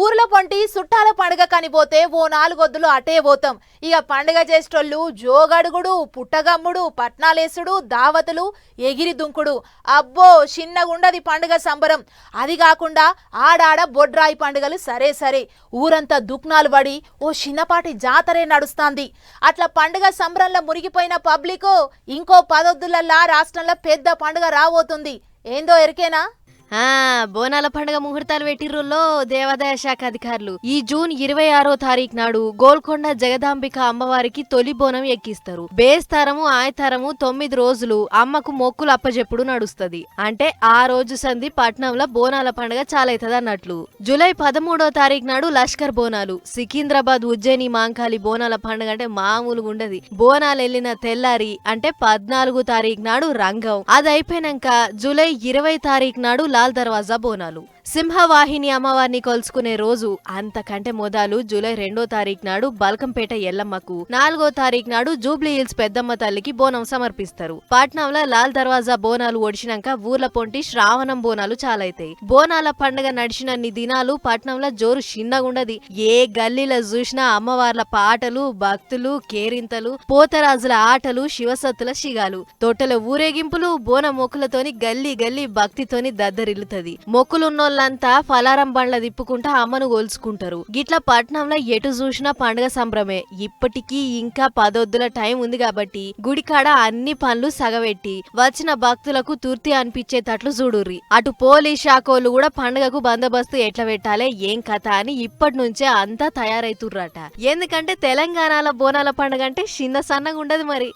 ఊర్లో పొంటి సుట్టాల పండుగ కనిపోతే ఓ నాలుగొద్దులు అటే పోతాం. ఇక పండుగ చేసేటోళ్ళు జోగడుగుడు పుట్టగమ్ముడు పట్నాలేసుడు దావతులు ఎగిరి దుంకుడు. అబ్బో చిన్నగుండది పండుగ సంబరం. అది కాకుండా ఆడాడ బొడ్రాయి పండుగలు సరే సరే. ఊరంతా దుక్నాలు పడి ఓ చిన్నపాటి జాతరే నడుస్తాంది. అట్లా పండుగ సంబరంలో మురిగిపోయిన పబ్లిక్ ఇంకో పదొద్దులల్లా రాష్ట్రంలో పెద్ద పండుగ రాబోతుంది. ఏందో ఎరికేనా? ఆ బోనాల పండుగ ముహూర్తాలు పెట్టిర్రుల్లో దేవాదాయ శాఖ అధికారులు. ఈ జూన్ ఇరవై ఆరో తారీఖు నాడు గోల్కొండ జగదాంబిక అమ్మవారికి తొలి బోనం ఎక్కిస్తారు. బేస్తారము ఆయతారము తొమ్మిది రోజులు అమ్మకు మొక్కులు అప్పజెప్పుడు నడుస్తది. అంటే ఆ రోజు సంధి పట్నంలో బోనాల పండుగ చాలైతుంది అన్నట్లు. జూలై పదమూడో తారీఖు నాడు లష్కర్ బోనాలు. సికింద్రాబాద్ ఉజ్జయిని మాంకాలి బోనాల పండుగ అంటే మామూలుగా ఉండదు. బోనాలు వెళ్ళిన తెల్లారి అంటే పద్నాలుగు తారీఖు నాడు రంగం. అది అయిపోయినాక జూలై ఇరవై తారీఖు నాడు లాల్ దర్వాజా బోనాలు. సింహవాహిని అమ్మవారిని కొలుసుకునే రోజు అంతకంటే మొదలు జూలై రెండో తారీఖు నాడు బల్కంపేట ఎల్లమ్మకు నాలుగో తారీఖు నాడు జూబ్లీ హిల్స్ పెద్దమ్మ తల్లికి బోనం సమర్పిస్తారు. పాట్నంలో లాల్ దర్వాజా బోనాలు ఒడిచినాక ఊర్ల పొంటి శ్రావణం బోనాలు చాలైతాయి. బోనాల పండుగ నడిచినన్ని దినాలు పట్నంలో జోరు చిన్నగుండది. ఏ గల్లీలో చూసినా అమ్మవార్ల పాటలు భక్తులు కేరింతలు పోతరాజుల ఆటలు శివసత్తుల శిగాలు. తోటల ఊరేగింపులు బోన మొక్కులతోని గల్లీ గల్లీ భక్తితోని దద్దరిల్లుతది. వాళ్ళంతా ఫలారం బండ్ల తిప్పుకుంటా అమ్మను గోల్చుకుంటారు. గిట్ల పట్నంలో ఎటు చూసినా పండుగ సంబరమే ఇప్పటికీ ఇంకా పదొద్దుల టైం ఉంది కాబట్టి గుడికాడ అన్ని పనులు సగబెట్టి వచ్చిన భక్తులకు తూర్తి అనిపించేటట్లు చూడుర్రి. అటు పోలీస్ శాఖోళ్ళు కూడా పండుగకు బందోబస్తు ఎట్లా పెట్టాలి ఏం కథ అని ఇప్పటి నుంచే అంతా తయారైతుర్రట. ఎందుకంటే తెలంగాణలో బోనాల పండుగ అంటే చిన్న సన్నగా ఉండదు మరి.